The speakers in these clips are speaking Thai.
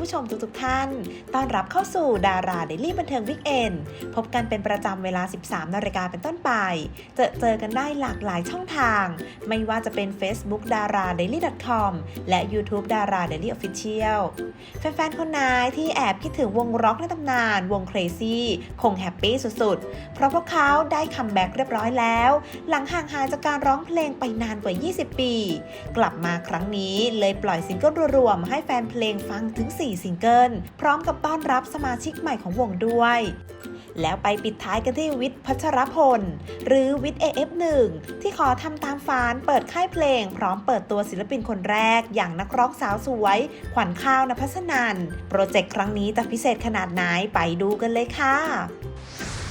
ผู้ชมทุกๆท่าน ต้อนรับเข้าสู่ดาราเดลี่บันเทิงวิกเอนพบกันเป็นประจำเวลา 13 นาฬิกาเป็นต้นไป เจอเจอกันได้หลากหลายช่องทาง ไม่ว่าจะเป็น Facebook d a r a d a i l y com และ YouTube d a r a Daily Official แฟนๆ คนไหนที่แอบคิดถึงวงร็อกในตำนาน วง Crazy คงแฮปปี้สุดๆ เพราะพวกเขาได้คัมแบ็กเรียบร้อยแล้ว หลังห่างหายจากการร้องเพลงไปนานกว่า 20 ปี กลับมาครั้งนี้เลยปล่อยซิงเกิลรวมๆให้แฟนเพลงฟังถึง 4ซิงเกิล พร้อมกับต้อนรับสมาชิกใหม่ของวงด้วย แล้วไปปิดท้ายกันที่วิทย์พัชรพล หรือวิทย์ AF1 ที่ขอทำตามฝันเปิดค่ายเพลง พร้อมเปิดตัวศิลปินคนแรก อย่างนักร้องสาวสวย ขวัญข้าวนภัสนันโปรเจกต์ครั้งนี้จะพิเศษขนาดไหนไปดูกันเลยค่ะ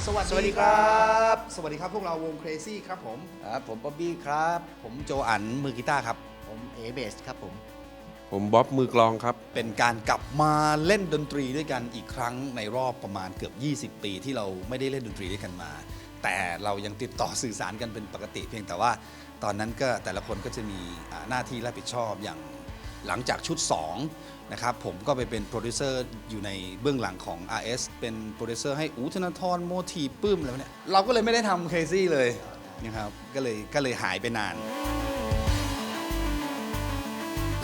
สวัสสวัสดีดีคครัรับบสวัสดีครับพวกเราวง Crazy ครับผมครับผมป๊อบบี้ครับ ผมโจอันมือกีตาร์ครับ ผมเอเบสครับผม ผมบ๊อบมือกลองครับ เป็นการกลับมาเล่นดนตรีด้วยกันอีกครั้งในรอบประมาณเกือบ 20 ปีที่เราไม่ได้เล่นดนตรีด้วยกันมา แต่เรายังติดต่อสื่อสารกันเป็นปกติเพียงแต่ว่า ตอนนั้นก็แต่ละคนก็จะมีหน้าที่รับผิดชอบอย่างหลังจากชุด 2 นะครับ ผมก็ไปเป็นโปรดิวเซอร์อยู่ในเบื้องหลังของ RS เป็นโปรดิวเซอร์ให้อูธนาธรโมทีปื้มอะไรพวเนี้ยเราก็เลยไม่ได้ทำ Crazy เลยนะครับก็เลยก็เลยหายไปนาน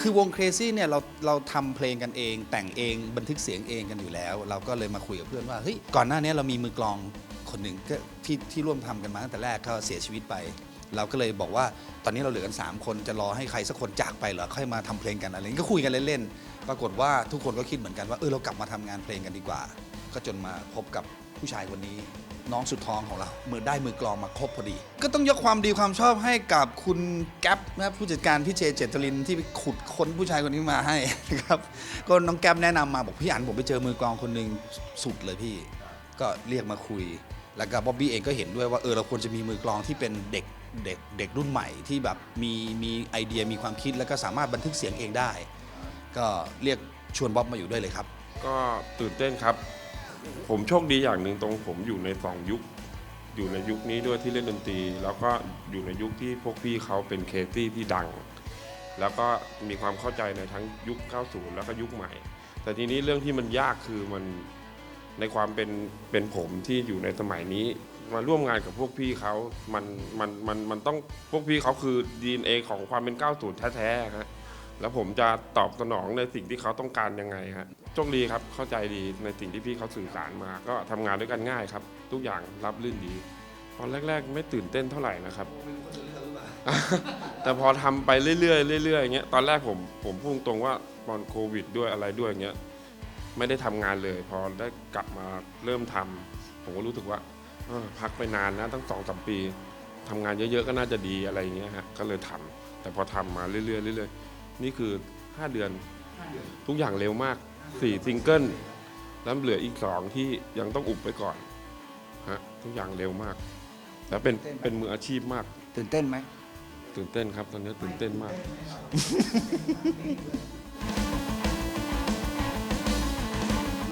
คือวง Crazy เนี่ยเราเราทำเพลงกันเอง แต่งเองบันทึกเสียงเองกันอยู่แล้ว เราก็เลยมาคุยกับเพื่อนว่าเฮ้ยก่อนหน้านี้เรามีมือกลองคนหนึ่งก็ที่ที่ร่วมทำกันมาตั้งแต่แรกเขาเสียชีวิตไป เราก็เลยบอกว่าตอนนี้เราเหลือกัน3คนจะรอให้ใครสักคนจากไปเหรอค่อยมาทำเพลงกันอะไรอย่างนี้ก็คุยกันเล่นๆปรากฏว่าทุกคนก็คิดเหมือนกันว่าเออเรากลับมาทำงานเพลงกันดีกว่า ก็จนมาพบกับผู้ชายคนนี้ น้องสุดท้องของเราเมื่อได้มือกลองมาครบพอดี ก็ต้องยกความดีความชอบให้กับคุณแก๊ปนะครับผู้จัดการพี่เจเจตลินที่ไปขุดค้นผู้ชายคนนี้มาให้นะครับก็น้องแก๊ปแนะนำมาบอกพี่อันผมไปเจอมือกลองคนหนึ่งสุดเลยพี่ ก็เรียกมาคุย แล้วก็บ๊อบบี้เองก็เห็นด้วยว่าเออเราควรจะมีมือกลองที่เป็นเด็กเด็กเด็กรุ่นใหม่ที่แบบมีมีไอเดียมีความคิดแล้วก็สามารถบันทึกเสียงเองได้ ก็เรียกชวนบ๊อบมาอยู่ด้วยเลยครับ ก็ตื่นเต้นครับ ผมโชคดีอย่างหนึ่งตรงผมอยู่ในสองยุค อยู่ในยุคนี้ด้วยที่เล่นดนตรี แล้วก็อยู่ในยุคที่พวกพี่เขาเป็นเคซี่ที่ดัง แล้วก็มีความเข้าใจในทั้งยุค 90 แล้วก็ยุคใหม่ แต่ทีนี้เรื่องที่มันยากคือมันในความเป็นเป็นผมที่อยู่ในสมัยนี้มาร่วมงานกับพวกพี่เขา มันมันมันมันต้องพวกพี่เขาคือ DNA ของความเป็น 90 แท้ๆฮะแล้วผมจะตอบสนองในสิ่งที่เขาต้องการยังไงฮะ โชคดีครับเข้าใจดีในสิ่งที่พี่เขาสื่อสารมา ก็ทำงานด้วยกันง่ายครับ ทุกอย่างรับรื่นดี ตอนแรก ๆ ไม่ตื่นเต้นเท่าไหร่นะครับ แต่พอทำไปเรื่อยๆเรื่อยๆอย่างเงี้ยตอนแรกผมผมพูดตรงว่าตอนโควิดด้วยอะไรด้วยอย่างเงี้ยไม่ได้ทำงานเลย พอได้กลับมาเริ่มทำผมก็รู้สึกว่าเออพักไปนานนะตั้งสองสามปีทำงานเยอะๆก็น่าจะดีอะไรอย่างเงี้ยฮะก็เลยทำแต่พอทำมาเรื่อยๆเรื่อยๆนี่คือ 5 เดือน ทุกอย่างเร็วมาก 4ซิงเกิลแล้วเหลืออีก 2 ที่ยังต้องอุบไปก่อนฮะทุกอย่างเร็วมาก แล้วเป็นตื่นเต้นไหมเป็นมืออาชีพมาก ตื่นเต้นไหม ตื่นเต้นครับ ตอนนี้ตื่นเต้นมาก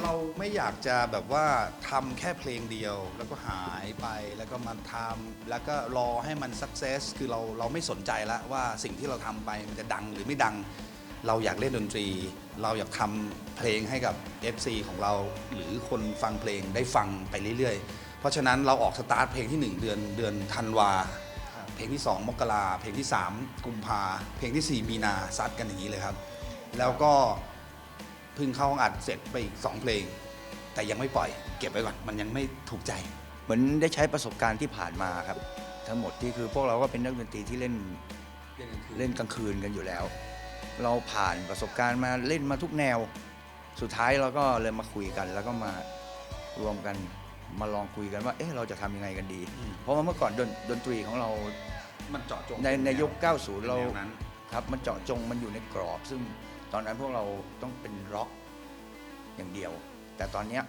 เราไม่อยากจะแบบว่าทำแค่เพลงเดียว แล้วก็หายไปแล้วก็มาทำแล้วก็รอให้มันสักเซสคือเราเราไม่สนใจแล้วว่าสิ่งที่เราทำไปมันจะดังหรือไม่ดัง เราอยากเล่นดนตรี เราอยากทำเพลงให้กับ FC ของเรา หรือคนฟังเพลงได้ฟังไปเรื่อยๆ เพราะฉะนั้นเราออกสตาร์ทเพลงที่ 1 เดือนเดือนธันวา เพลงที่ 2 มกราเพลงที่ 3 กุมภาเพลงทีสี่4 มีนาซัดกันอย่างนี้เลยครับ แล้วก็เพิ่งเข้าห้องอัดเสร็จไปอีกสองเพลง แต่ยังไม่ปล่อย เก็บไว้ก่อนมันยังไม่ถูกใจ เหมือนได้ใช้ประสบการณ์ที่ผ่านมาครับ ทั้งหมดที่คือพวกเราก็เป็นนักดนตรีที่เล่นเล่นกลางคืนกันอยู่แล้ว เราผ่านประสบการณ์มาเล่นมาทุกแนว สุดท้ายเราก็เลยมาคุยกัน แล้วก็มารวมกันมาลองคุยกันว่าเอ๊ะเราจะทำยังไงกันดี อืม เพราะว่าเมื่อก่อนดนดนตรีของเรามันเจาะจงในในยุค 90 เรา แนวนั้น ครับมันเจาะจงมันอยู่ในกรอบ ซึ่งตอนนั้นพวกเราต้องเป็นร็อกอย่างเดียว แต่ตอนเนี้ย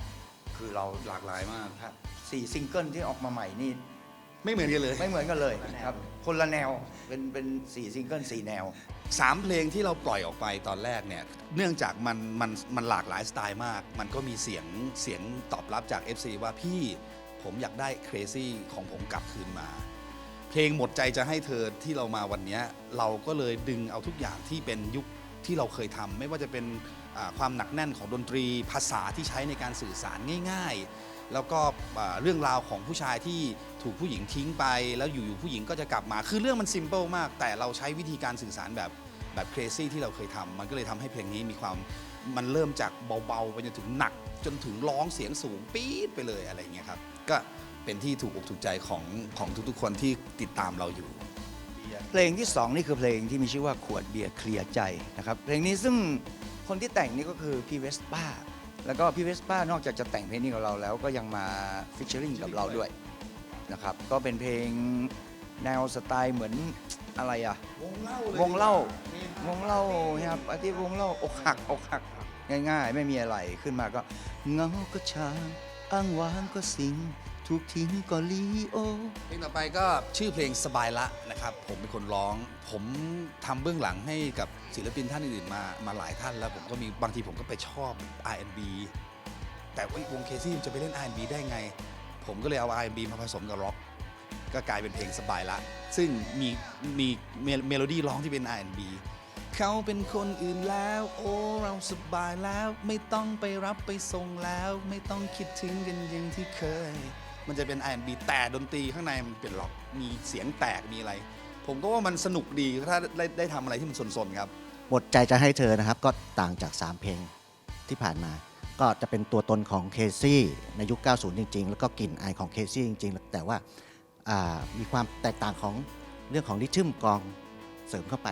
คือเราหลากหลายมากครับสี่ซิงเกิลที่ออกมาใหม่นี่ ไม่เหมือนกันเลย ไม่เหมือนกันเลยครับคนละแนวเป็นเป็นสี่ซิงเกิลสี่แนว สามเพลงที่เราปล่อยออกไปตอนแรกเนี่ย เนื่องจากมันมันมันหลากหลายสไตล์มาก มันก็มีเสียงเสียงตอบรับจาก FC ว่าพี่ผมอยากได้ Crazy ของผมกลับคืนมา เพลงหมดใจจะให้เธอที่เรามาวันเนี้ยเราก็เลยดึงเอาทุกอย่างที่เป็นยุคที่เราเคยทำไม่ว่าจะเป็นอ่าความหนักแน่นของดนตรีภาษาที่ใช้ในการสื่อสารง่าย ๆ แล้วก็อ่าเรื่องราวของผู้ชายที่ ถูกผู้หญิงทิ้งไป แล้วอยู่ๆผู้หญิงก็จะกลับมา คือเรื่องมันซิมเ l ิลมาก แต่เราใช้วิธีการสื่อสารแบบแบบเครซี่ที่เราเคยทำมันก็เลยทำให้เพลงนี้มีความมันเริ่มจากเบาๆไปจนถึงหนัก จนถึงร้องเสียงสูงปี๊ดไปเลยอะไรเงี้ยครับก็เป็นที่ถูกอกถูกใจของของทุกๆคนที่ติดตามเราอยู่ เพลงที่ 2 นี่คือเพลงที่มีชื่อว่าขวดเบียร์เคลียร์ใจนะครับเพลงนี้ซึ่งคนที่แต่งนี่ก็คือพี่เวสป้าแล้วก็พี่เวสป้านอกจากจะแต่งเพลงนี้กับเราแล้วก็ยังมาฟิชเชอริงกับเราด้วย นะครับ ก็เป็นเพลงแนวสไตล์เหมือนอะไรอะวงเล่าวงเล่าวงเล่าครับอาที่วงเล่าอกหักอกหัก ง่ายๆ ไม่มีอะไรขึ้นมาก็เงาก็ชาอ้างว้างก็สิง ถูกทิ้งก็ลีโอ เพลงต่อไปก็ชื่อเพลงสบายละนะครับ ผมเป็นคนร้อง ผมทำเบื้องหลังให้กับศิลปินท่านอื่นๆมามาหลายท่านแล้วผมก็มีบางทีผมก็ไปชอบ R&B แต่ว่าวงเคซี่จะไปเล่น R&B ได้ไง ผมก็เลยเอา R&B มาผสมกับร็อกก็กลายเป็นเพลงสบายละ ซึ่งมีมีเมโลดี้ร้องที่เป็น R&B เขาเป็นคนอื่นแล้ว โอ้เราสบายแล้ว ไม่ต้องไปรับไปส่งแล้ว ไม่ต้องคิดถึงกันอย่างที่เคย มันจะเป็น R&B แต่ดนตรีข้างในมันเป็นล็อกมีเสียงแตกมีอะไร ผมก็ว่ามันสนุกดีถ้าได้ได้ทำอะไรที่มันสนๆครับ หมดใจจะให้เธอนะครับ ก็ต่างจาก 3 เพลงที่ผ่านมา ก็จะเป็นตัวตนของเคซี่ในยุค 90 จริง ๆ แล้วก็กลิ่นอายของเคซี่จริง ๆ แต่ว่าามีความแตกต่างของเรื่องของริทึมกองเสริมเข้าไป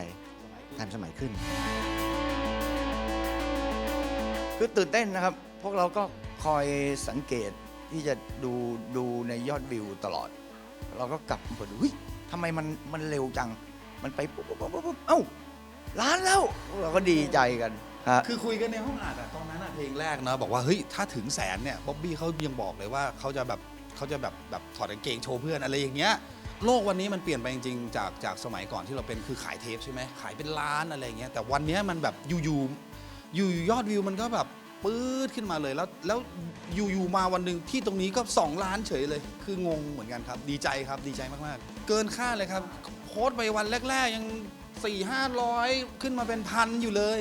ทันสมัยขึ้น คือตื่นเต้นนะครับ พวกเราก็คอยสังเกตที่จะดูดูในยอดวิวตลอด เราก็กลับมาดูทำไมมันมันเร็วจัง มันไปปุ๊บปุ๊บปุ๊บปุ๊บเอ้าล้านแล้ว เราก็ดีใจกัน ฮะ คือคุยกันในห้องอัดอะตอนนั้นอะเพลงแรกเนอะบอกว่าเฮ้ยถ้าถึงแสนเนี่ยบ๊อบบี้เขายังบอกเลยว่าเขาจะแบบเขาจะแบบแบบถอดกางเกงโชว์เพื่อนอะไรอย่างเงี้ยโลกวันนี้มันเปลี่ยนไปจริงๆจากจากสมัยก่อนที่เราเป็นคือขายเทปใช่ไหมขายเป็นล้านอะไรอย่างเงี้ยแต่วันเนี้ยมันแบบอยู่ๆอยู่ยอดวิวมันก็แบบปื๊ดขึ้นมาเลยแล้วแล้วอยู่ๆมาวันหนึ่งที่ตรงนี้ก็ 2 ล้านเฉยเลย คืองงเหมือนกันครับ ดีใจครับดีใจมากๆ เกินคาดเลยครับโพสต์ไปวันแรก ๆ ยัง 4 5 0 0 ขึ้นมาเป็นพันอยู่เลย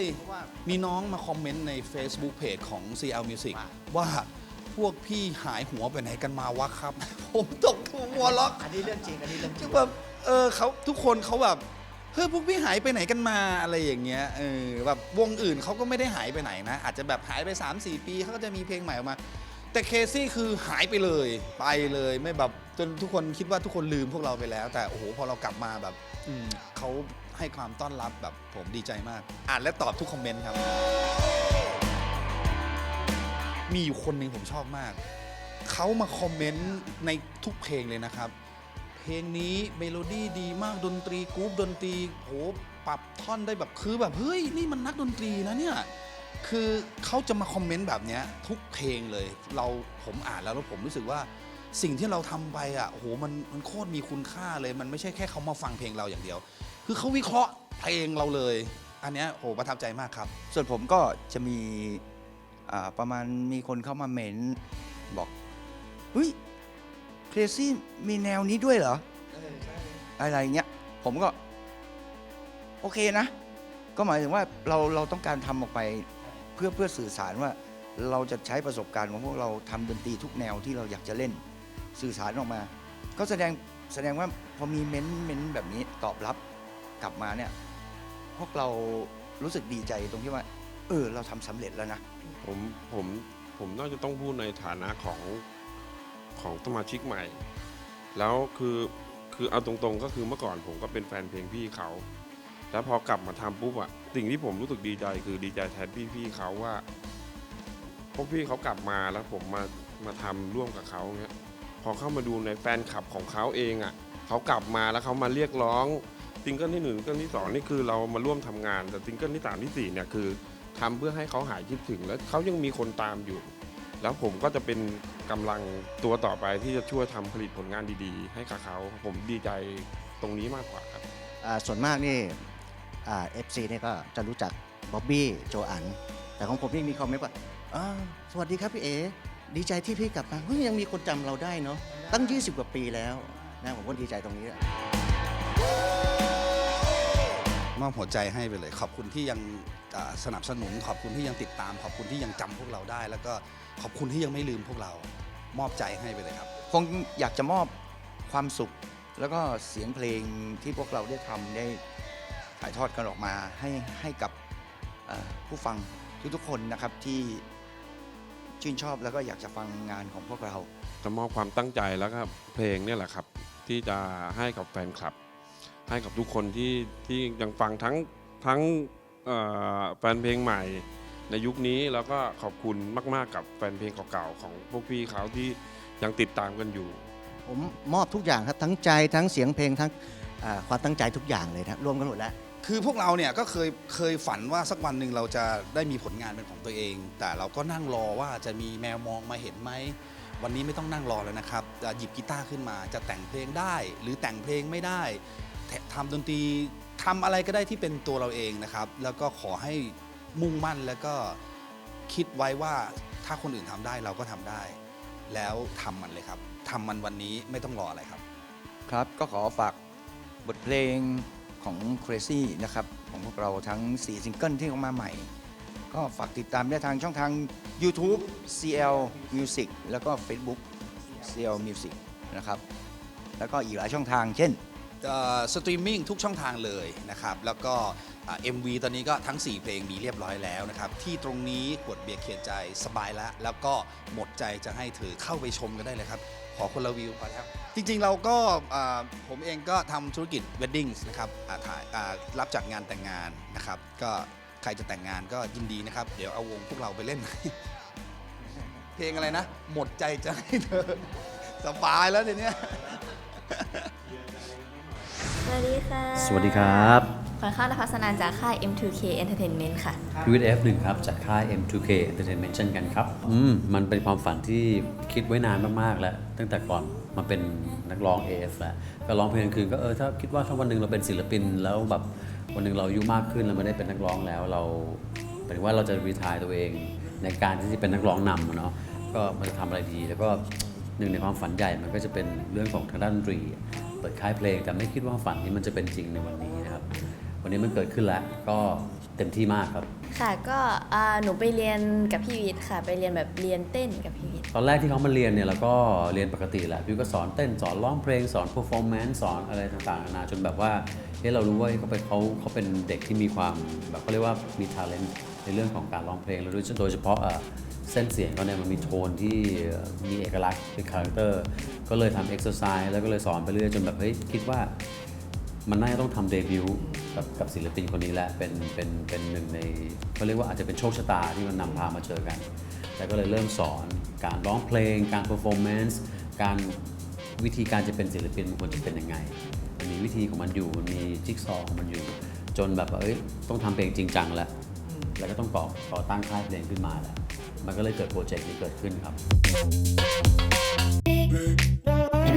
มีน้องมาคอมเมนต์ใน Facebook Page ของ CL Music ว่าพวกพี่หายหัวไปไหนกันมาวะครับ ผมตกหัวล็อกอันนี้เรื่องจริง อันนี้เรื่องจริคืง อแบบเออเขาทุกคนเขาแบบเฮ้ยพวกพี่หายไปไหนกันมาอะไรอย่างเงี้ยเออแบบวงอื่นเขาก็ไม่ได้หายไปไหนนะ อาจจะแบบหายไป 3-4 ปีเขาก็จะมีเพลงใหม่ออกมา แต่เคซี่คือหายไปเลยไปเลยไม่แบบจนทุกคนคิดว่าทุกคนลืมพวกเราไปแล้ว แต่โอ้โหพอเรากลับมาแบบอืมเขา ให้ความต้อนรับแบบผมดีใจมาก อ่านและตอบทุกคอมเมนต์ครับ มีอยู่คนหนึ่งผมชอบมาก เขามาคอมเมนต์ในทุกเพลงเลยนะครับ เพลงนี้เมโลดี้ดีมากดนตรีกรุ๊ปดนตรีโหปรับท่อนได้แบบคือแบบเฮ้ยนี่มันนักดนตรีนะเนี่ยคือเขาจะมาคอมเมนต์แบบเนี้ยทุกเพลงเลย เราผมอ่านแล้วแล้วผมรู้สึกว่าสิ่งที่เราทำไปอะโอ้โหมันมันโคตรมีคุณค่าเลย มันไม่ใช่แค่เขามาฟังเพลงเราอย่างเดียว คือเขาวิเคราะห์เพลงเราเลย อันเนี้ยโหประทับใจมากครับ ส่วนผมก็จะมีอ่าประมาณมีคนเข้ามาเมนบอกเฮ้ยเครซี่มีแนวนี้ด้วยเหรอ อะไรเงี้ย ผมก็ โอเคนะ ก็หมายถึงว่าเราเราต้องการทำออกไปเพื่อเพื่อสื่อสารว่า เราจะใช้ประสบการณ์ของพวกเราทำดนตรีทุกแนวที่เราอยากจะเล่นสื่อสารออกมา ก็แสดงแสดงว่าพอมีเม้นต์เม้นต์แบบนี้ตอบรับ กลับมาเนี่ย พวกเรารู้สึกดีใจตรงที่ว่า เออ เราทำสำเร็จแล้วนะ ผมผมผมน่าจะต้องพูดในฐานะของของสมาชิกใหม่ แล้วคือคือเอาตรงๆก็คือเมื่อก่อนผมก็เป็นแฟนเพลงพี่เขา แล้วพอกลับมาทำปุ๊บอะสิ่งที่ผมรู้สึกดีใจคือดีใจแทนพี่ๆเขาว่าพวกพี่เขากลับมาแล้วผมมามาทำร่วมกับเขาเงี้ยพอเข้ามาดูในแฟนคลับของเขาเองอะเขากลับมาแล้วเขามาเรียกร้อง ซิงเกิลที่หนึ่งซิงเกิลที่สองนี่คือเรามาร่วมทำงาน แต่ซิงเกิลที่สามที่สี่เนี่ยคือทำเพื่อให้เขาหายคิดถึง แล้วเขายังมีคนตามอยู่ แล้วผมก็จะเป็นกำลังตัวต่อไปที่จะช่วยทำผลิตผลงานดีๆ ให้กับเขาผมดีใจตรงนี้มากกว่าครับส่วนมากนี่เอฟซีเนี่ยก็จะรู้จักบ๊อบบี้โจอัน แต่ของผมนี่มีคอมเมนต์ว่าสวัสดีครับพี่เอ๋ดีใจที่พี่กลับมาเฮ้ยยังมีคนจำเราได้เนาะตั้ง 20 กว่าปีแล้วนะผมก็ดีใจตรงนี้แหละ มอบหัวใจให้ไปเลย ขอบคุณที่ยังอ่าสนับสนุน ขอบคุณที่ยังติดตาม ขอบคุณที่ยังจำพวกเราได้ แล้วก็ขอบคุณที่ยังไม่ลืมพวกเรา มอบใจให้ไปเลยครับ คงอยากจะมอบความสุข แล้วก็เสียงเพลงที่พวกเราได้ทำได้ถ่ายทอดกันออกมาให้ให้กับเอ่อผู้ฟังทุกๆคนนะครับที่ชื่นชอบแล้วก็อยากจะฟังงานของพวกเรา จะมอบความตั้งใจแล้วก็เพลงเนี่ยแหละครับ ที่จะให้กับแฟนคลับ ให้กับทุกคนที่ที่ยังฟังทั้งทั้งเอ่อแฟนเพลงใหม่ในยุคนี้แล้วก็ขอบคุณมาก ๆ กับแฟนเพลงเก่าๆของพวกพี่เขาที่ยังติดตามกันอยู่ ผมมอบทุกอย่างครับทั้งใจทั้งเสียงเพลงทั้งอ่าความตั้งใจทุกอย่างเลยนะรวมกันหมดแล้วคือพวกเราเนี่ยก็เคยเคยฝันว่าสักวันหนึ่งเราจะได้มีผลงานเป็นของตัวเอง แต่เราก็นั่งรอว่าจะมีแมวมองมาเห็นไหมวันนี้ไม่ต้องนั่งรอแล้วนะครับจะหยิบกีตาร์ขึ้นมาจะแต่งเพลงได้ หรือแต่งเพลงไม่ได้แทำดนตรีทำอะไรก็ได้ที่เป็นตัวเราเองนะครับ แล้วก็ขอให้มุ่งมั่นแล้วก็คิดไว้ว่าถ้าคนอื่นทำได้เราก็ทำได้ แล้วทำมันเลยครับทำมันวันนี้ไม่ต้องรออะไรครับ ครับก็ขอฝากบทเพลงของ Crazy นะครับ ของพวกเราทั้ง 4 ซิงเกิลที่ออกมาใหม่ ก็ฝากติดตามได้ทางช่องทาง YouTube CL Music แล้วก็ Facebook CL Music นะครับ แล้วก็อีกหลายช่องทางเช่น สตรีมมิ่งทุกช่องทางเลยนะครับ แล้วก็เอ็มวีตอนนี้ก็ทั้ง 4 เพลงมีเรียบร้อยแล้วนะครับ ที่ตรงนี้ขวดเบียร์เขียนใจสบายแล้ว แล้วก็หมดใจจะให้เธอเข้าไปชมกันได้เลยครับ ขอคนละวิวพอแล้ว จริงๆเราก็ผมเองก็ทำธุรกิจ weddings นะครับถ่ายรับจัดงานแต่งงานนะครับ ก็ใครจะแต่งงานก็ยินดีนะครับ เดี๋ยวเอาวงพวกเราไปเล่น เพลงอะไรนะ หมดใจจะให้เธอสบายแล้วเดี๋ยวนี้ วัสดีค่ะสวัสดีครับขวัญข้าวนภัสนันจากค่าย M2K Entertainment ค่ะพีวิท F1 ครับจากค่าย M2K Entertainment เช่นกันครับ อืม มันเป็นความฝันที่คิดไว้นานมาก ๆ แล้ว ตั้งแต่ก่อนมาเป็นนักร้อง AF แล้วก็ร้องเพลงกลางคืนก็เออถ้าคิดว่าถ้าวันหนึ่งเราเป็นศิลปินแล้วแบบวันหนึ่งเราอายุมากขึ้นเราไม่ได้เป็นนักร้องแล้วเราหมายถึงว่าเราจะรีทายตัวเอง ในการที่จะเป็นนักร้องนำอะเนาะก็มันจะทำอะไรดีแล้วก็หนึ่งในความฝันใหญ่มันก็จะเป็นเรื่องของทางด้านดนตรี เปิดค่ายเพลง แต่ไม่คิดว่าฝันนี้มันจะเป็นจริงในวันนี้นะครับ วันนี้มันเกิดขึ้นแล้วก็เต็มที่มากครับ ค่ะก็อ่าหนูไปเรียนกับพี่วิทย์ค่ะ ไปเรียนแบบเรียนเต้นกับพี่วิทย์ตอนแรกที่เขามาเรียนเนี่ยเราก็เรียนปกติแหละพี่ก็สอนเต้นสอนร้องเพลงสอน performance สอนอะไรต่างๆนานาจนแบบว่าเฮ้ยเรารู้ว่าเขาเป็นเขาเขาเป็นเด็กที่มีความแบบเขาเรียกว่ามี talent ในเรื่องของการร้องเพลงแล้วโดยโดยเฉพาะเอ่อ เส้นเสียงเขาเนี่ยมันมีโทนที่มีเอกลักษณ์เป็นคาแรคเตอร์ ก็เลยทำ exercise แล้วก็เลยสอนไปเรื่อยจนแบบเฮ้ยคิดว่ามันน่าจะต้องทำเดบิวต์กับกับศิลปินคนนี้แหละเป็นเป็นเป็นหนึ่งในเขาเรียกว่าอาจจะเป็นโชคชะตาที่มันนำพามาเจอกัน แล้วก็เลยเริ่มสอนการร้องเพลง การเพอร์ฟอร์แมนซ์การวิธีการจะเป็นศิลปินมันควรจะเป็นยังไงมันมีวิธีของมันอยู่มันมีจิ๊กซอว์ของมันอยู่ จนแบบว่าเอ้ยต้องทำเพลงจริงจังแล้วแล้วก็ต้องก่อก่อตั้งค่ายเพลงขึ้นมาแล้ว มันก็เลยเกิดโปรเจกต์นี้เกิดขึ้นครับ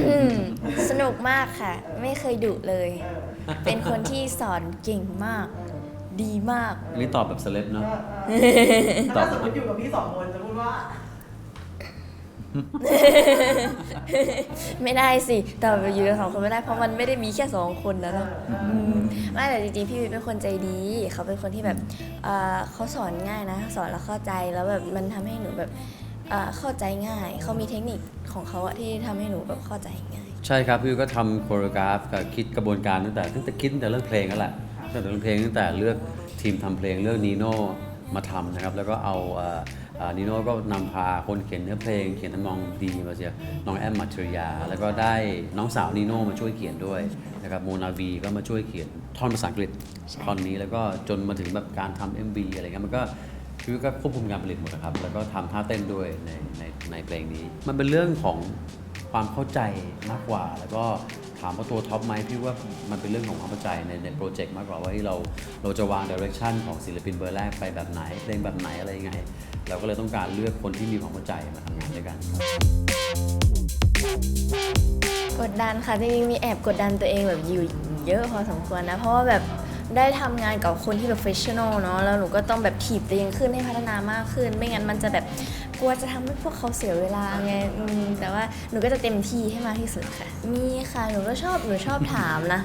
อืมสนุกมากค่ะ ไม่เคยดุเลย เป็นคนที่สอนเก่งมาก ดีมาก อันนี้ตอบแบบสเลปเนาะ ตอบแบบอยู่กับพี่สองคนจะพูดว่า ไม่ได้สิแต่แบบอยู่กันสองคนไม่ได้เพราะมันไม่ได้มีแค่สองคนนะเนอะอืมไม่แต่จริงๆพี่วิทย์เป็นคนใจดี เขาเป็นคนที่แบบเอ่อเขาสอนง่ายนะ สอนแล้วเข้าใจแล้วแบบมันทำให้หนูแบบเอ่อเข้าใจง่าย เขามีเทคนิคของเขาอะที่ทำให้หนูแบบเข้าใจง่าย ใช่ครับพี่ก็ทำโคโรกราฟกับคิดกระบวนการตั้งแต่ตั้งแต่คิดตั้งแต่เรื่องเพลงนั่นแหละตั้งแต่เรื่องเพลงตั้งแต่เลือกทีมทำเพลงเลือกนีโน่มาทำนะครับ แล้วก็เอา นีโน่ก็นำพาคนเขียนเนื้อเพลง เขียนทำนองดีมาเสียน้องแอมมัตริยา แล้วก็ได้น้องสาวนีโน่มาช่วยเขียนด้วยนะครับโมนาวีก็มาช่วยเขียนท่อนภาษาอังกฤษท่อนนี้แล้วก็จนมาถึงแบบการทำ MV อะไรเงี้ยมันก็พี่ก็ควบคุมการผลิตหมดนะครับ แล้วก็ทำท่าเต้นด้วยในในในเพลงนี้ มันเป็นเรื่องของความเข้าใจมากกว่าแล้วก็ถามว่าตัวท็อปไหมพี่ว่ามันเป็นเรื่องของความเข้าใจในในโปรเจกต์มากกว่าว่าที่เราเราจะวางดิเรกชันของศิลปินเบอร์แรกไปแบบไหนเพลงแบบไหนอะไรยังไง เราก็เลยต้องการเลือกคนที่มีความเข้าใจมาทำงานด้วยกันกดดันค่ะจริงๆมีแอบกดดันตัวเองแบบอยู่เยอะพอสมควรนะ เพราะว่าแบบได้ทำงานกับคนที่ professional เนาะแล้วหนูก็ต้องแบบถีบตัวเองขึ้นให้พัฒนามากขึ้น ไม่งั้นมันจะแบบ กลัวจะทำให้พวกเขาเสียเวลาไงอืมแต่ว่าหนูก็จะเต็มที่ให้มากที่สุดค่ะ มีค่ะหนูก็ชอบหนูชอบถามนะ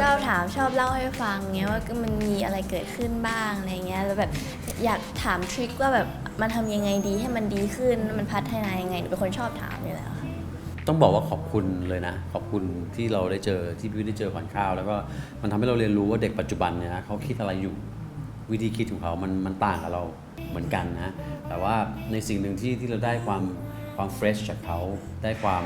ชอบถามชอบเล่าให้ฟังเงี้ยว่ามันมีอะไรเกิดขึ้นบ้างอะไรเงี้ยแล้วแบบอยากถามทริคว่าแบบมันทำยังไงดีให้มันดีขึ้นมันพัฒนายังไงหนูเป็นคนชอบถามอยู่แล้วค่ะต้องบอกว่าขอบคุณเลยนะ ขอบคุณที่เราได้เจอที่พี่ได้เจอขวัญข้าว แล้วก็มันทำให้เราเรียนรู้ว่าเด็กปัจจุบันเนี่ยนะเขาคิดอะไรอยู่วิธีคิดของเขามันมันต่างกับเรา เหมือนกันนะ แต่ว่าในสิ่งหนึ่งที่ที่เราได้ความความเฟรชจากเขาได้ความ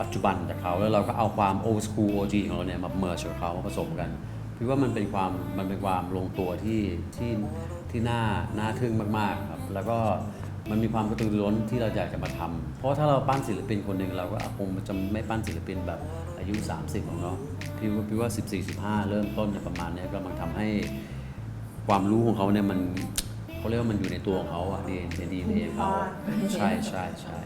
ปัจจุบันจากเขาแล้วเราก็เอาความ old school OG ของเราเนี่ยมาเมิร์กับเขามาผสมกันพี่ว่ามันเป็นความมันเป็นความลงตัวที่ที่ที่น่าน่าทึ่งมากๆครับแล้วก็มันมีความกระตือรือร้นที่เราอยากจะมาทำเพราะถ้าเราปั้นศิลปินคนหนึ่งเราก็คงจะไม่ปั้นศิลปินแบบอายุ 30ของเนาะพี่ว่าพี่ว่า 14 15 เริ่มต้นเนี่ยประมาณเนี้ยก็มันทำให้ความรู้ของเขาเนี่ยมัน เขาเรียกว่ามันอยู่ในตัวของเขาอะดีในดีในเขาอะใช่ใช่ใช่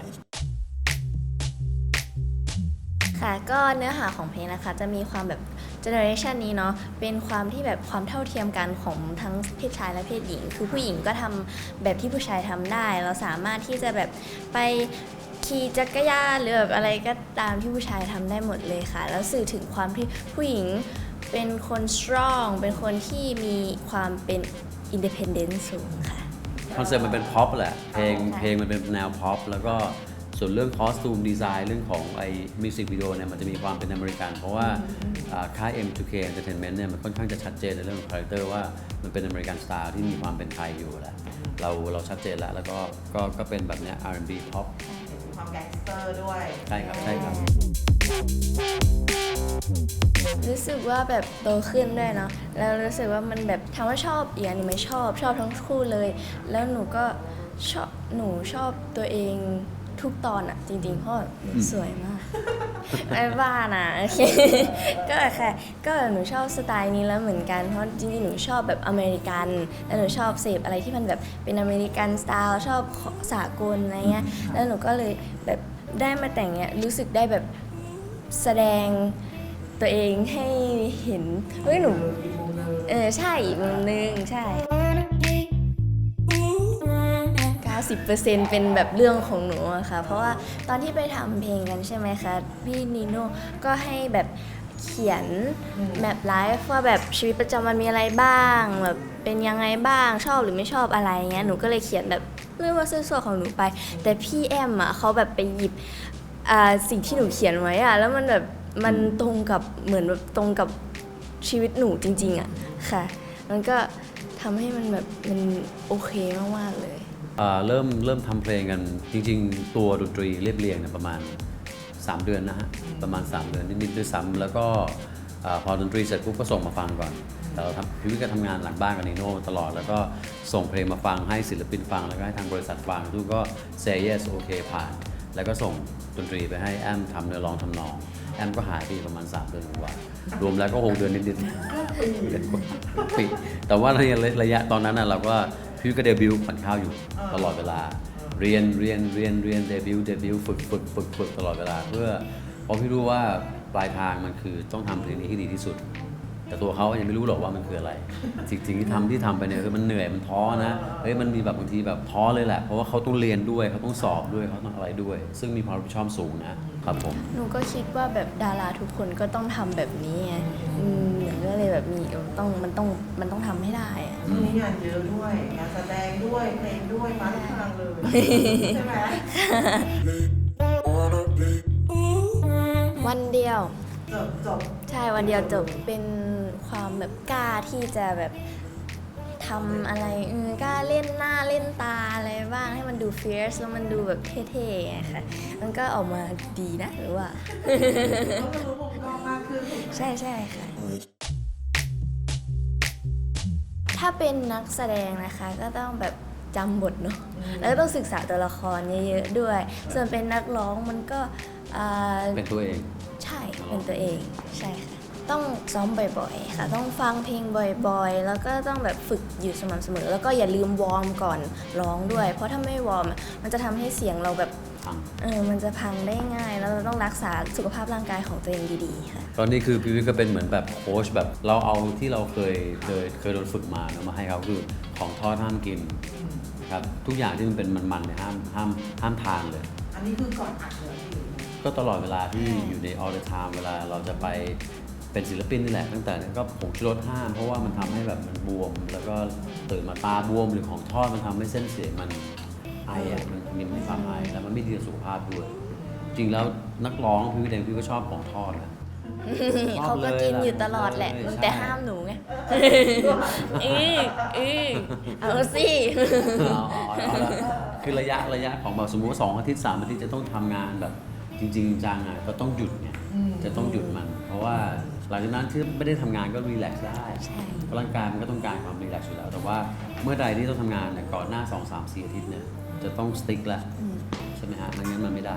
ค่ะก็เนื้อหาของเพลงนะคะ จะมีความแบบเจเนอเรชันนี้เนาะเป็นความที่แบบความเท่าเทียมกันของทั้งเพศชายและเพศหญิง คือผู้หญิงก็ทำแบบที่ผู้ชายทำได้ เราสามารถที่จะแบบไปขี่จักรยานหรือแบบอะไรก็ตามที่ผู้ชายทำได้หมดเลยค่ะ แล้วสื่อถึงความที่ผู้หญิงเป็นคน strong เป็นคนที่มีความเป็น independent สูงค่ะ คอนเซ็ปต์มันเป็นพ็อปแหละ เพลงใช่เพลงมันเป็นแนวพ็อปแล้วก็ส่วนเรื่องคอสตูมดีไซน์เรื่องของไอ้มิวสิกวิดีโอเนี่ยมันจะมีความเป็นอเมริกัน เพราะว่าอ่าค่าย M2K Entertainment เนี่ยมันค่อนข้างจะชัดเจนในเรื่องของคาแรคเตอร์ว่ามันเป็นอเมริกันสไตล์ที่มีความเป็นไทยอยู่แหละเราเราชัดเจนแล้ว แล้วก็ก็ก็เป็นแบบเนี้ย R&B พ็อป ความแก๊งสเตอร์ด้วย ใช่ครับใช่ครับ รู้สึกว่าแบบโตขึ้นด้วยเนาะแล้วรู้สึกว่ามันแบบถามว่าชอบอีกอันหนึงไหม่ชอบชอบทั้งคู่เลย แล้วหนูก็ชอบหนูชอบตัวเอง ทุกตอนอะจริงๆเพราะหนูสวยมากไอ้บ้านะโอเคก็ค่ะก็หนูชอบสไตล์นี้แล้วเหมือนกันเพราะจริงๆหนูชอบแบบอเมริกันแล้วหนูชอบเสพอะไรที่มันแบบเป็นอเมริกันสไตล์ชอบสากลอะไรเงี้ยแล้วหนูก็เลยแบบได้มาแต่งเนี้ยรู้สึกได้แบบแสดงตัวเองให้เห็นเฮ้ยหนูเออใช่อีกมุมนึงใช่ 90%เป็นแบบเรื่องของหนูอะค่ะ เพราะว่าตอนที่ไปทำเพลงกันใช่ไหมคะ พี่นีโน่ก็ให้แบบเขียนแบบไลฟ์ว่าแบบชีวิตประจำวันมีอะไรบ้างแบบเป็นยังไงบ้างชอบหรือไม่ชอบอะไรเงี้ยหนูก็เลยเขียนแบบเรื่องว่าส่วนๆของหนูไป แต่พี่แอมอะเขาแบบไปหยิบอ่าสิ่งที่หนูเขียนไว้อะแล้วมันแบบมันตรงกับเหมือนแบบตรงกับชีวิตหนูจริง ๆอะค่ะ มันก็ทำให้มันแบบมันโอเคมากๆเลยอ่า เริ่มเริ่มทำเพลงกันจริง ๆ ตัวดนตรีเรียบเรียงเนี่ยประมาณ 3 เดือนนะฮะประมาณ 3 เดือนนิดๆด้วยซ้ำแล้วก็อาพอดนตรีเสร็จปุ๊บก็ส่งมาฟังก่อนแต่เราทำพี่วิทย์ก็ทำงานหลังบ้านกับนีโน่ตลอด แล้วก็ส่งเพลงมาฟังให้ศิลปินฟัง แล้วก็ให้ทางบริษัทฟังทุกก็ say yes โอเคผ่าน แล้วก็ส่งดนตรีไปให้แอมทำเนื้อร้องทำนอง แอมก็หายไปอีกประมาณ 3 เดือนกว่า รวมแล้วก็หกเดือนนิดๆเดือนกว่าปีแต่ว่าระยะระยะตอนนั้นน่ะเราก็ พี่วิทย์ก็เดบิวต์ขวัญข้าวอยู่ตลอดเวลา เรียนเรียนเรียนเรียนเดบิวต์เดบิวต์ฝึกฝึกฝึกฝึกตลอดเวลา เพื่อเพราะพี่รู้ว่าปลายทางมันคือต้องทำเพลงนี้ให้ดีที่สุด แต่ตัวเขายังไม่รู้หรอกว่ามันคืออะไรสิ่งสิ่งที่ทำที่ทำไปเนี่ยคือมันเหนื่อยมันท้อนะเฮ้ยมันมีแบบบางทีแบบท้อเลยแหละเพราะว่าเขาต้องเรียนด้วยเขาต้องสอบด้วยเขาต้องอะไรด้วย ซึ่งมีความรับผิดชอบสูงนะครับผมหนูก็คิดว่าแบบดาราทุกคนก็ต้องทำแบบนี้ไงอืมหนูก็ เลยแบบมีเออต้องมันต้องมันต้องทำให้ได้อะช่วงนี้งานเยอะด้วยงานแสดงด้วยเพลงด้วยมาทุกทางเลยใช่ไหมวันเดียว จบจบใช่วันเดียวจบเป็นความแบบกล้าที่จะแบบทำอะไรเออกล้าเล่นหน้าเล่นตาอะไรบ้างให้มันดู fierce แล้วมันดูแบบเท่ๆอะค่ะ มันก็ออกมาดีนะหรือว่า ก็จะรู้มุมกล้องมากขึ้นใช่ใช่ค่ะ ถ้าเป็นนักแสดงนะคะก็ต้องแบบจำบทเนาะแล้วก็ต้องศึกษาตัวละครเยอะๆด้วย ส่วนเป็นนักร้องมันก็อ่าเป็นตัวเอง ใช่เป็นตัวเองใช่ค่ะต้องซ้อมบ่อยๆ ค่ะ ต้องฟังเพลงบ่อยๆ แล้วก็ต้องแบบฝึกอยู่สม่ำเสมอ แล้วก็อย่าลืมวอร์มก่อนร้องด้วย เพราะถ้าไม่วอร์มอะมันจะทำให้เสียงเราแบบ พัง เออมันจะพังได้ง่าย แล้วเราต้องรักษาสุขภาพร่างกายของตัวเองดีๆค่ะ ตอนนี้คือพี่วิทย์ก็เป็นเหมือนแบบโค้ชแบบเราเอาที่เราเคยเคยเคยโดนฝึกมาเนอะมาให้เขาคือของทอดห้ามกินครับทุกอย่างที่มันเป็นมันๆเนี่ยห้ามห้ามห้ามทานเลย อันนี้คือก่อนอัดเลยพี่ก็ตลอดเวลาที่อยู่ใน all the time เวลาเราจะไปเป็นศิลปินนี่แหละตั้งแต่นั้นก็ผงชูรสห้าม เพราะว่ามันทำให้แบบมันบวม แล้วก็ตื่นมาตาบวมหรือของทอดมันทำให้เส้นเสียงมัน ไออะมันมีมีความไอแล้วมันไม่ดีต่อสุขภาพด้วย จริงแล้วนักร้องพี่วิเดงพี่ก็ชอบของทอดนะ ชอบเขาก็เลยกินล่ะอยู่ตลอดแหละ ใช่ แต่ห้ามหนูไงอืออือเอาสิเอาเอาเอาเอาละคือระยะระยะของแบบสมมติว่าสองอาทิตย์สามอาทิตย์จะต้องทำงานแบบ จริง ๆ จังอะก็ต้องหยุดไงจะต้องหยุดมัน เพราะว่าหลังจากนั้นที่ไม่ได้ทำงานก็รีแลกซ์ได้ใช่เพราะร่างกายมันก็ต้องการความรีแลกซ์อยู่แล้ว แต่ว่าเมื่อใดที่ต้องทำงานเนี่ยก่อนหน้า2 3 4อาทิตย์เนี่ย จะต้องสติ๊กแล้วใช่ไหมฮะไม่งั้นมันไม่ได้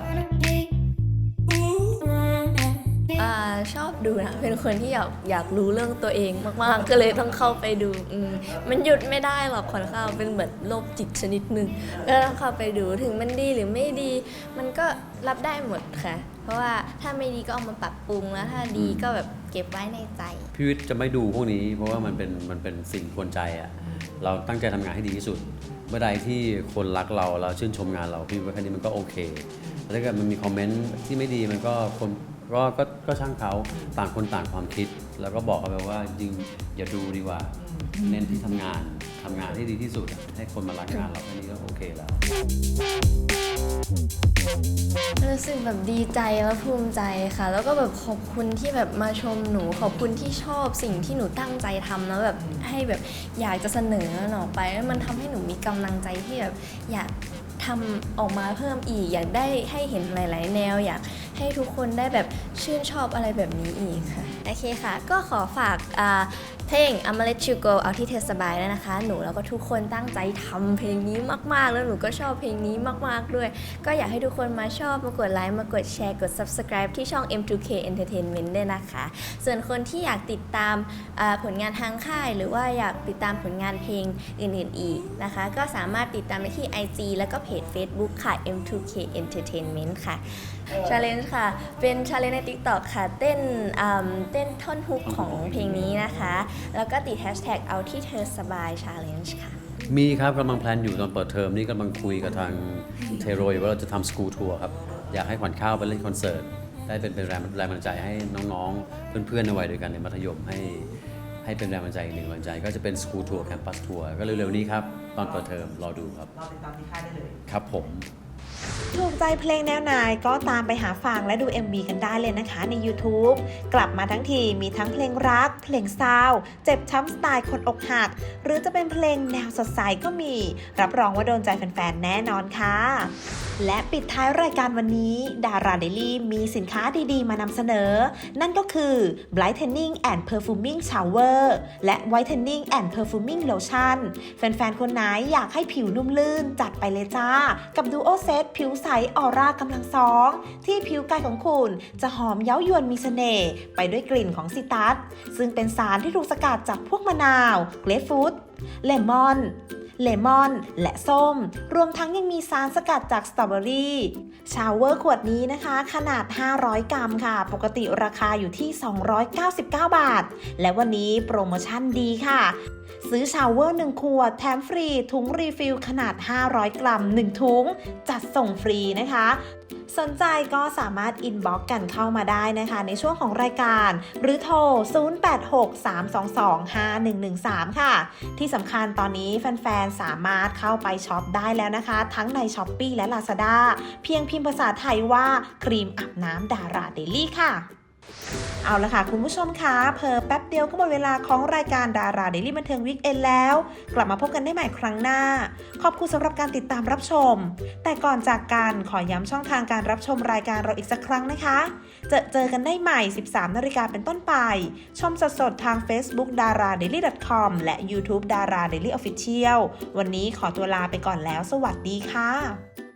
อ่าชอบดูนะ เป็นคนที่อยากอยากรู้เรื่องตัวเองมาก ๆ ก็เลยต้องเข้าไปดูอืมมันหยุดไม่ได้หรอกขวัญข้าวเป็นเหมือนโรคจิตชนิดหนึ่งก็ต้องเข้าไปดูถึงมันดีหรือไม่ดี มันก็รับได้หมดค่ะ เพราะว่าถ้าไม่ดีก็เอามาปรับปรุงแล้วถ้าดีก็แบบเก็บไว้ในใจ พี่วิทย์จะไม่ดูพวกนี้ เพราะว่ามันเป็นมันเป็นสิ่งกวนใจอะ่ะ เราตั้งใจทำงานให้ดีที่สุด เมื่อใดที่คนรักเราแล้วชื่นชมงานเราพี่ว่าแค่นี้มันก็โอเคแต่ถ้าเกิดมันมีคอมเมนต์ที่ไม่ดีมันก็คนก็ก็ก็ช่างเขาต่างคนต่างความคิด แล้วก็บอกเขาไปว่าจริงอย่าดูดีกว่า เน้นที่ทำงานทำงานให้ดีที่สุด ให้คนมารักงานเราแค่นี้ก็โอเคแล้ว รู้สึกแบบดีใจและภูมิใจค่ะ แล้วก็แบบขอบคุณที่แบบมาชมหนู ขอบคุณที่ชอบสิ่งที่หนูตั้งใจทำแล้วแบบให้แบบอยากจะเสนอมันออกไปแล้วมันทำให้หนูมีกำลังใจที่แบบอยากทำออกมาเพิ่มอีก อยากได้ให้เห็นหลาย ๆ แนว อยาก ให้ทุกคนได้แบบชื่นชอบอะไรแบบนี้อีกค่ะ โอเคค่ะ ก็ขอฝากเพลง I'ma Let You Go เอาที่เธอสบายแล้วนะคะ หนูแล้วก็ทุกคนตั้งใจทำเพลงนี้มาก ๆ แล้วหนูก็ชอบเพลงนี้มาก ๆ ด้วย ก็อยากให้ทุกคนมาชอบ มากดไลค์ มากดแชร์ กด subscribe ที่ช่อง M2K Entertainment ด้วยนะคะ ส่วนคนที่อยากติดตามผลงานทางค่าย หรือว่าอยากติดตามผลงานเพลงอื่น ๆ อีกนะคะ ก็สามารถติดตามได้ที่ IG แล้วก็เพจ Facebook ค่ะ M2K Entertainment ค่ะ challenge ค่ะ เป็น challenge ใน TikTok ค่ะ เต้นอ่ำเต้นท่อนฮุกของเพลงนี้นะคะ แล้วก็ติด hashtag เอาที่เธอสบาย challenge ค่ะ มีครับกำลังแพลนอยู่ตอนเปิดเทอมนี่กำลังคุยกับทางเทโรอยู่ว่าเราจะทำสกู l ทัวร์ครับ อยากให้ขวัญข้าวไปเล่นคอนเสิร์ต ได้เป็นเป็นแรงแรงบันดาลใจให้น้องๆ เพื่อนๆในวัยเดียวกันในมัธยมให้ให้เป็นแรงบันดาลใจอีกหนึ่งแรงบันดาลใจ ก็จะเป็นสกู l ทัวร์แคมปัสทัวร์ก็เร็วๆนี้ครับ ตอนเปิดเทอมรอดูครับรอติดตามที่ค่ายได้เลย ครับผม ถูกใจเพลงแนวไหนก็ตามไปหาฟังและดู MV กันได้เลยนะคะใน YouTube กลับมาทั้งทีมีทั้งเพลงรัก เพลงเศร้า เจ็บช้ำสไตล์คนอกหัก หรือจะเป็นเพลงแนวสดใสก็มี รับรองว่าโดนใจแฟนๆ แน่นอนค่ะ และปิดท้ายรายการวันนี้ ดาราเดลี่มีสินค้าดีๆ มานำเสนอ นั่นก็คือ Brightening and Perfuming Shower และ Whitening and Perfuming Lotion แฟนๆ คนไหนอยากให้ผิวนุ่มลื่นจัดไปเลยจ้า กับ Duo Set ผิวใสออร่ากำลังสอง ที่ผิวกายของคุณจะหอมเย้ายวนมีเสน่ห์ไปด้วยกลิ่นของซิตัส ซึ่งเป็นสารที่ถูกสกัดจากพวกมะนาว เกรปฟรุตเลมอนเลมอน และส้ม รวมทั้งยังมีสารสกัดจากสตรอเบอรี่ ชาวเวอร์ขวดนี้นะคะ ขนาด 500 กรัมค่ะ ปกติราคาอยู่ที่ 299 บาท และวันนี้โปรโมชั่นดีค่ะ ซื้อชาวเวอร์ 1 ขวด แถมฟรี ถุงรีฟิลขนาด 500 กรัม 1 ถุง จัดส่งฟรีนะคะ สนใจก็สามารถอินบ็อกกันเข้ามาได้นะคะ ในช่วงของรายการ หรือโทร 0863225113 ค่ะ ที่สำคัญตอนนี้แฟนๆ สามารถเข้าไปช็อปได้แล้วนะคะ ทั้งใน s h อ p e e และ Lazada เพียงพิมพ์ภาษาไทยว่าครีมอาบน้ำดาราเดลี่ค่ะ เอาละค่ะ คุณผู้ชมคะเพอแป๊บเดียวก็หมดเวลาของรายการดาราเดลี่บันเทิงวิกเอนแล้ว กลับมาพบกันได้ใหม่ครั้งหน้า ขอบคุณสำหรับการติดตามรับชม แต่ก่อนจากกันขอย้ำช่องทางการรับชมรายการเราอีกสักครั้งนะคะ เจอเจอกันได้ใหม่ 13นาฬิกาเป็นต้นไป ชมสดๆทาง Facebook d a r a d a i l y c o m และ YouTube d a r a Daily Official วันนี้ขอตัวลาไปก่อนแล้ว สวัสดีค่ะ